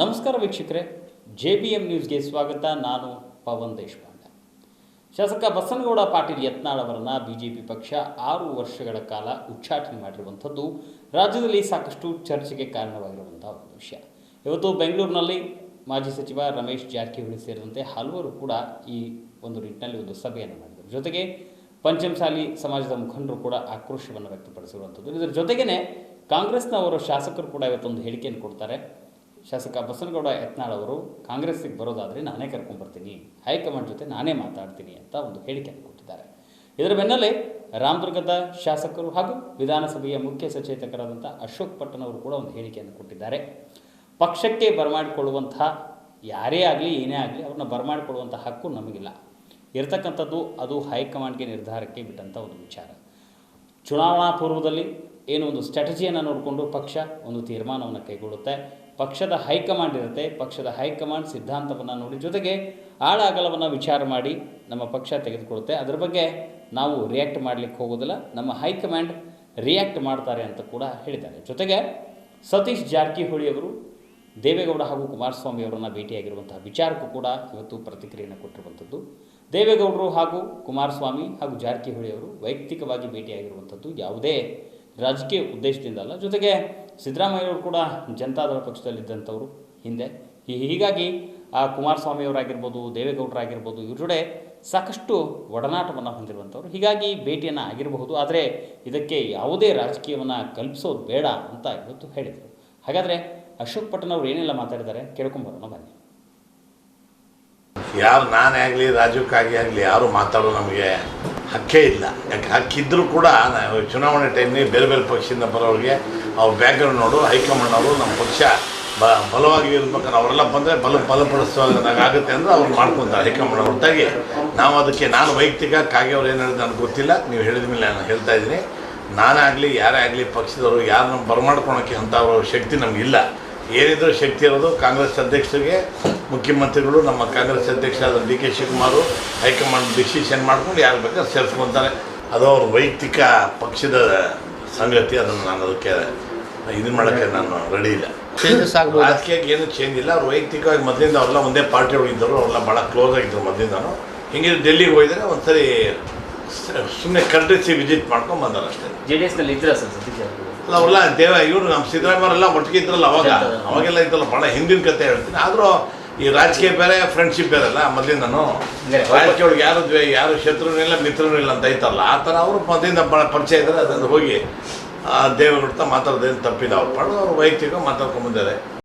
ನಮಸ್ಕಾರ ವೀಕ್ಷಕರೇ, J B M ನ್ಯೂಸ್ಗೆ ಸ್ವಾಗತ. ನಾನು ಪವನ್ ದೇಶಪಾಂಡೆ. ಶಾಸಕ ಬಸನಗೌಡ ಪಾಟೀಲ್ ಯತ್ನಾಳ್ ಅವರನ್ನು ಬಿಜೆಪಿ ಪಕ್ಷ ಆರು ವರ್ಷಗಳ ಕಾಲ ಉಚ್ಚಾಟನೆ ಮಾಡಿರುವಂಥದ್ದು ರಾಜ್ಯದಲ್ಲಿ ಸಾಕಷ್ಟು ಚರ್ಚೆಗೆ ಕಾರಣವಾಗಿರುವಂಥ ಒಂದು ವಿಷಯ. ಇವತ್ತು ಬೆಂಗಳೂರಿನಲ್ಲಿ ಮಾಜಿ ಸಚಿವ ರಮೇಶ್ ಜಾರಕಿಹೊಳಿ ಸೇರಿದಂತೆ ಹಲವರು ಕೂಡ ಈ ಒಂದು ನಿಟ್ಟಿನಲ್ಲಿ ಒಂದು ಸಭೆಯನ್ನು ಮಾಡಿದರು. ಜೊತೆಗೆ ಪಂಚಮಸಾಲಿ ಸಮಾಜದ ಮುಖಂಡರು ಕೂಡ ಆಕ್ರೋಶವನ್ನು ವ್ಯಕ್ತಪಡಿಸಿರುವಂಥದ್ದು. ಇದರ ಜೊತೆಗೇ ಕಾಂಗ್ರೆಸ್ನವರು ಶಾಸಕರು ಕೂಡ ಇವತ್ತೊಂದು ಹೇಳಿಕೆಯನ್ನು ಕೊಡ್ತಾರೆ. ಶಾಸಕ ಬಸನಗೌಡ ಯತ್ನಾಳ್ ಅವರು, ಕಾಂಗ್ರೆಸ್ಸಿಗೆ ಬರೋದಾದರೆ ನಾನೇ ಕರ್ಕೊಂಡ್ಬರ್ತೀನಿ ಹೈಕಮಾಂಡ್ ಜೊತೆ ನಾನೇ ಮಾತಾಡ್ತೀನಿ ಅಂತ ಒಂದು ಹೇಳಿಕೆಯನ್ನು ಕೊಟ್ಟಿದ್ದಾರೆ. ಇದರ ಬೆನ್ನಲ್ಲೇ ರಾಮದುರ್ಗದ ಶಾಸಕರು ಹಾಗೂ ವಿಧಾನಸಭೆಯ ಮುಖ್ಯ ಸಚೇತಕರಾದಂಥ ಅಶೋಕ್ ಪಟ್ಟಣ್ ಅವರು ಕೂಡ ಒಂದು ಹೇಳಿಕೆಯನ್ನು ಕೊಟ್ಟಿದ್ದಾರೆ. ಪಕ್ಷಕ್ಕೆ ಬರಮಾಡಿಕೊಳ್ಳುವಂತಹ ಯಾರೇ ಆಗಲಿ, ಏನೇ ಆಗಲಿ ಅವ್ರನ್ನ ಬರಮಾಡಿಕೊಳ್ಳುವಂಥ ಹಕ್ಕು ನಮಗಿಲ್ಲ. ಇರತಕ್ಕಂಥದ್ದು ಅದು ಹೈಕಮಾಂಡ್ಗೆ ನಿರ್ಧಾರಕ್ಕೆ ಬಿಟ್ಟಂಥ ಒಂದು ವಿಚಾರ. ಚುನಾವಣಾ ಪೂರ್ವದಲ್ಲಿ ಏನು ಒಂದು ಸ್ಟ್ರಾಟಜಿಯನ್ನು ನೋಡಿಕೊಂಡು ಪಕ್ಷ ಒಂದು ತೀರ್ಮಾನವನ್ನು ಕೈಗೊಳ್ಳುತ್ತೆ. ಪಕ್ಷದ ಹೈಕಮಾಂಡ್ ಇರುತ್ತೆ, ಪಕ್ಷದ ಹೈಕಮಾಂಡ್ ಸಿದ್ಧಾಂತವನ್ನು ನೋಡಿ, ಜೊತೆಗೆ ಆಳ ಅಗಲವನ್ನು ವಿಚಾರ ಮಾಡಿ ನಮ್ಮ ಪಕ್ಷ ತೆಗೆದುಕೊಳ್ಳುತ್ತೆ. ಅದರ ಬಗ್ಗೆ ನಾವು ರಿಯಾಕ್ಟ್ ಮಾಡಲಿಕ್ಕೆ ಹೋಗೋದಿಲ್ಲ. ನಮ್ಮ ಹೈಕಮಾಂಡ್ ರಿಯಾಕ್ಟ್ ಮಾಡ್ತಾರೆ ಅಂತ ಕೂಡ ಹೇಳಿದ್ದಾರೆ. ಜೊತೆಗೆ ಸತೀಶ್ ಜಾರಕಿಹೊಳಿ ಅವರು, ದೇವೇಗೌಡ ಹಾಗೂ ಕುಮಾರಸ್ವಾಮಿ ಅವರನ್ನು ಭೇಟಿಯಾಗಿರುವಂತಹ ವಿಚಾರಕ್ಕೂ ಕೂಡ ಇವತ್ತು ಪ್ರತಿಕ್ರಿಯೆಯನ್ನು ಕೊಟ್ಟಿರುವಂಥದ್ದು. ದೇವೇಗೌಡರು ಹಾಗೂ ಕುಮಾರಸ್ವಾಮಿ ಹಾಗೂ ಜಾರಕಿಹೊಳಿ ಅವರು ವೈಯಕ್ತಿಕವಾಗಿ ಭೇಟಿಯಾಗಿರುವಂಥದ್ದು ಯಾವುದೇ ರಾಜಕೀಯ ಉದ್ದೇಶದಿಂದ ಅಲ್ಲ, ಜೊತೆಗೆ ಸಿದ್ದರಾಮಯ್ಯವರು ಕೂಡ ಜನತಾದಳ ಪಕ್ಷದಲ್ಲಿದ್ದಂಥವರು ಹಿಂದೆ. ಹೀಗಾಗಿ ಆ ಕುಮಾರಸ್ವಾಮಿಯವರಾಗಿರ್ಬೋದು, ದೇವೇಗೌಡರಾಗಿರ್ಬೋದು, ಇವ್ರ ಜೊತೆ ಸಾಕಷ್ಟು ಒಡನಾಟವನ್ನು ಹೊಂದಿರುವಂಥವ್ರು. ಹೀಗಾಗಿ ಭೇಟಿಯನ್ನು ಆಗಿರಬಹುದು, ಆದರೆ ಇದಕ್ಕೆ ಯಾವುದೇ ರಾಜಕೀಯವನ್ನು ಕಲ್ಪಿಸೋದು ಬೇಡ ಅಂತ ಇವತ್ತು ಹೇಳಿದರು. ಹಾಗಾದರೆ ಅಶೋಕ್ ಪಟ್ಟಣ ಅವರು ಏನೆಲ್ಲ ಮಾತಾಡಿದ್ದಾರೆ? ಕೇಳ್ಕೊಂಬರೋಣ, ಬನ್ನಿ. ಯಾರು ನಾನೇ ಆಗಲಿ ರಾಜಕ್ಕಾಗಿ ಆಗಲಿ ಯಾರು ಮಾತಾಡೋ ನಮಗೆ ಹಕ್ಕೇ ಇಲ್ಲ. ಯಾಕೆ ಹಕ್ಕಿದ್ದರೂ ಕೂಡ ನಾವು ಚುನಾವಣೆ ಟೈಮ್ನಲ್ಲಿ ಬೇರೆ ಬೇರೆ ಪಕ್ಷದಿಂದ ಬರೋರಿಗೆ ಅವ್ರ ಬ್ಯಾಕ್ಗ್ರೌಂಡ್ ನೋಡು, ಹೈಕಮಾಂಡ್ ಅವರು ನಮ್ಮ ಪಕ್ಷ ಬ, ಬಲವಾಗಿ ಇರ್ಬೇಕಾದ್ರೆ ಅವರೆಲ್ಲ ಬಂದರೆ ಬಲ ಬಲಪಡಿಸುವಾಗುತ್ತೆ ಅಂದ್ರೆ ಅವ್ರು ಮಾಡ್ಕೊತಾರೆ ಹೈಕಮಾಂಡ್ ಹೊರತಾಗಿ ನಾವು ಅದಕ್ಕೆ, ನಾನು ವೈಯಕ್ತಿಕ, ಕಾಗೆ ಅವ್ರು ಏನು ಹೇಳಿದ್ರು ನನಗೆ ಗೊತ್ತಿಲ್ಲ. ನೀವು ಹೇಳಿದ ಮೇಲೆ ನಾನು ಹೇಳ್ತಾ ಇದ್ದೀನಿ. ಆಗಲಿ ಯಾರೇ ಆಗಲಿ ಪಕ್ಷದವರು ಯಾರನ್ನ ಬರಮಾಡ್ಕೊಳಕ್ಕೆ ಅಂತ ಅವ್ರ ಶಕ್ತಿ ನಮಗಿಲ್ಲ ಏನಿದ್ರು ಶಕ್ತಿ ಇರೋದು ಕಾಂಗ್ರೆಸ್ ಅಧ್ಯಕ್ಷರಿಗೆ ಮುಖ್ಯಮಂತ್ರಿಗಳು ನಮ್ಮ ಕಾಂಗ್ರೆಸ್ ಅಧ್ಯಕ್ಷರಾದ D K Shivakumar high command decision ಮಾಡ್ಕೊಂಡು ಯಾರು ಬೇಕಾದ್ರೆ ಸೇರಿಸ್ಕೊತಾರೆ. ಅದು ಅವ್ರ ವೈಯಕ್ತಿಕ ಪಕ್ಷದ ಸಂಗತಿ ಅದನ್ನು ನಾನು ಅದಕ್ಕೆ ಇದು ಮಾಡೋಕ್ಕೆ ನಾನು ರೆಡಿ ಇಲ್ಲ. ಚೇಂಜಸ್ ಆಗಬಹುದು ರಾಜಕೀಯಕ್ಕೆ ಏನು ಚೇಂಜ್ ಇಲ್ಲ. ಅವ್ರು ವೈಯಕ್ತಿಕವಾಗಿ ಮೊದಲಿಂದ ಅವರೆಲ್ಲ ಒಂದೇ ಪಾರ್ಟಿ ಒಳಗಿದ್ದರು ಅವರೆಲ್ಲ ಭಾಳ ಕ್ಲೋಸ್ ಆಗಿದ್ದರು ಮೊದಲಿಂದನು. ಹಿಂಗೆ ಡೆಲ್ಲಿಗೆ ಹೋಗಿದ್ರೆ ಒಂದ್ಸರಿ ಸುಮ್ಮನೆ ಕರ್ಟಸಿ ವಿಸಿಟ್ ಮಾಡ್ಕೊಂಡು ಬಂದಾರಷ್ಟೇ ಜೆ ಡಿ ಎಸ್ನಲ್ಲಿ ಇದ್ರ ಸರ್ ಸತೀಶ್ ಜಾರಕಿಹೊಳಿ ಅಲ್ಲ ಅವ್ರಲ್ಲ ದೇವ ಇವರು ನಮ್ಮ ಸಿದ್ದರಾಮಯ್ಯವರೆಲ್ಲ ಒಟ್ಟಿಗೆ ಇದ್ರಲ್ಲ ಅವಾಗ. ಅವಾಗೆಲ್ಲ ಇದ್ದಲ್ಲ ಭಾಳ ಹಿಂದಿನ ಕತೆ ಹೇಳ್ತೀನಿ. ಆದರೂ ಈ ರಾಜಕೀಯ ಬೇರೆ ಫ್ರೆಂಡ್ಶಿಪ್ ಬೇರೆ ಅಲ್ಲ ಮೊದಲಿಂದ ನಾನು ರಾಜಕೀಯ ಒಳಗೆ ಯಾರು ದ್ವೇ ಯಾರು ಶತ್ರುನೂ ಇಲ್ಲ ಮಿತ್ರನೂ ಇಲ್ಲ ಅಂತ ಐತಲ್ಲ ಆ ಥರ ಅವರು ಮೊದಲಿಂದ ಭಾಳ ಪರಿಚಯ ಇದ್ದಾರೆ ಅದನ್ನು ಹೋಗಿ ದೇವೇಗೌಡ ಮಾತಾಡೋದೇನು ತಪ್ಪಿಲ್ಲ. ಅವ್ರು ಪಡೆದು ಅವ್ರು ವೈಯಕ್ತಿಕ ಮಾತಾಡ್ಕೊಂಡ್ ಬಂದಿದ್ದಾರೆ.